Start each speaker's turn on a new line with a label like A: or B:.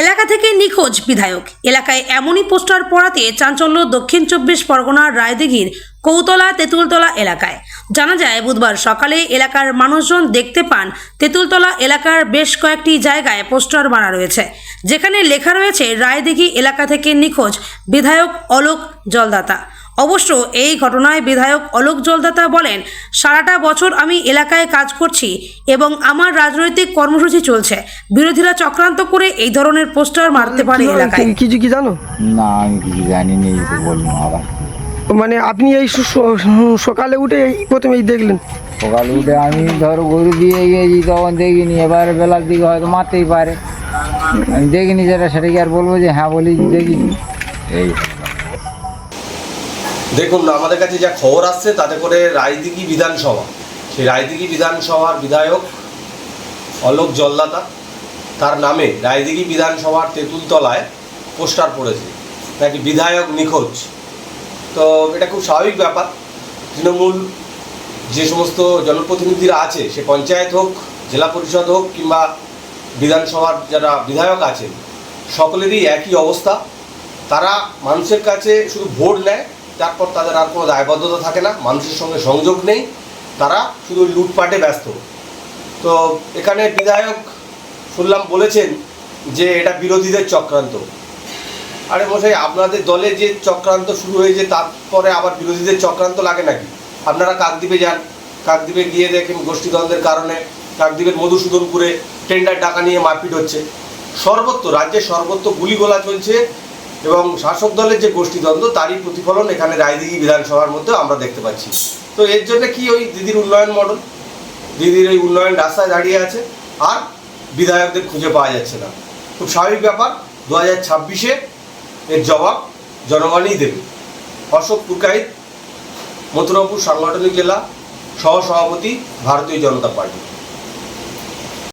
A: এলাকা থেকে নিখোঁজ বিধায়ক। এলাকায় এমনই পোস্টার পড়াতে চাঞ্চল্য দক্ষিণ চব্বিশ পরগনার রায়দিঘির কৌতলা তেঁতুলতলা এলাকায়। জানা যায় বুধবার সকালে এলাকার মানুষজন দেখতে পান তেঁতুলতলা এলাকার বেশ কয়েকটি জায়গায় পোস্টার মারা রয়েছে যেখানে লেখা রয়েছে রায়দিঘি এলাকা থেকে নিখোঁজ বিধায়ক অলোক জলদাতা। অবশ্য এই ঘটনায় বিধায়ক অলোক জলদাতা বলেন সারাটা বছর আমি এলাকায় কাজ করছি এবং আমার রাজনৈতিক কর্মসূচি চলছে। বিরোধীরা চক্রান্ত করে এই ধরনের পোস্টার মারতে পারে এলাকায়।
B: কিছু কি জানো?
C: না আমি কিছু জানি না এই আবার।
B: মানে আপনি এই সকালে উঠে এই প্রথমেই দেখলেন?
C: সকালে উঠে আমি ধরো গরু দিয়ে গিয়েছি তখন দেখিনি। এবার বেলার দিকে হয়তো মারতেই পারে। আমি দেখিনি যেটা সেটা কি আর বলব যে হ্যাঁ বলি দেখিনি। এই।
D: দেখুন আমাদের কাছে যা খবর আসছে তাতে করে রায়দিঘি বিধানসভা। সেই রায়দিঘি বিধানসভার বিধায়ক অলোক জলদাতা তার নামে রায়দিঘি বিধানসভার তেঁতুলতলায় পোস্টার পড়েছে। নাকি বিধায়ক নিখোঁজ। তো এটা খুব স্বাভাবিক ব্যাপার। তৃণমূল যে সমস্ত জনপ্রতিনিধিরা আছে, সে পঞ্চায়েত হোক, জেলা পরিষদ হোক কিংবা বিধানসভার যারা বিধায়ক আছেন, সকলেরই একই অবস্থা। তারা মানুষের কাছে শুধু ভোট নেয়, তারপর তাদের আর কোনো দায়বদ্ধতা থাকে না, মানুষের সঙ্গে সংযোগ নেই, তারা শুধু লুটপাটে ব্যস্ত। তো এখানে বিধায়ক শুনলাম বলেছেন যে এটা বিরোধীদের চক্রান্ত। আরে মশাই, আপনাদের দলে যে চক্রান্ত শুরু হয়েছে, তারপরে আবার বিরোধীদের চক্রান্ত লাগে নাকি? আপনারা কাকদ্বীপে যান, কাকদ্বীপে গিয়ে দেখেন গোষ্ঠীদ্বন্দ্বের কারণে কাকদ্বীপের মধুসূদনপুরে টেন্ডার টাকা নিয়ে মারপিট হচ্ছে। সর্বত্র, রাজ্যে সর্বত্র গুলিগোলা চলছে এবং শাসক দলের যে গোষ্ঠীদ্বন্দ্ব, তারই প্রতিফলন এখানে রায়দিঘি বিধানসভার মধ্যে আমরা দেখতে পাচ্ছি। তো এর জন্য কি ওই দিদির উন্নয়ন মডেল? দিদির ওই উন্নয়ন রাস্তায় দাঁড়িয়ে আছে, আর বিধায়কদের খুঁজে পাওয়া যাচ্ছে না। খুব স্বাভাবিক ব্যাপার, দু হাজার ছাব্বিশে এর জবাব জনগণই দেবে। অশোক পুরকাইত মথুরাপুর সাংগঠনিক জেলা সহসভাপতি ভারতীয় জনতা পার্টি।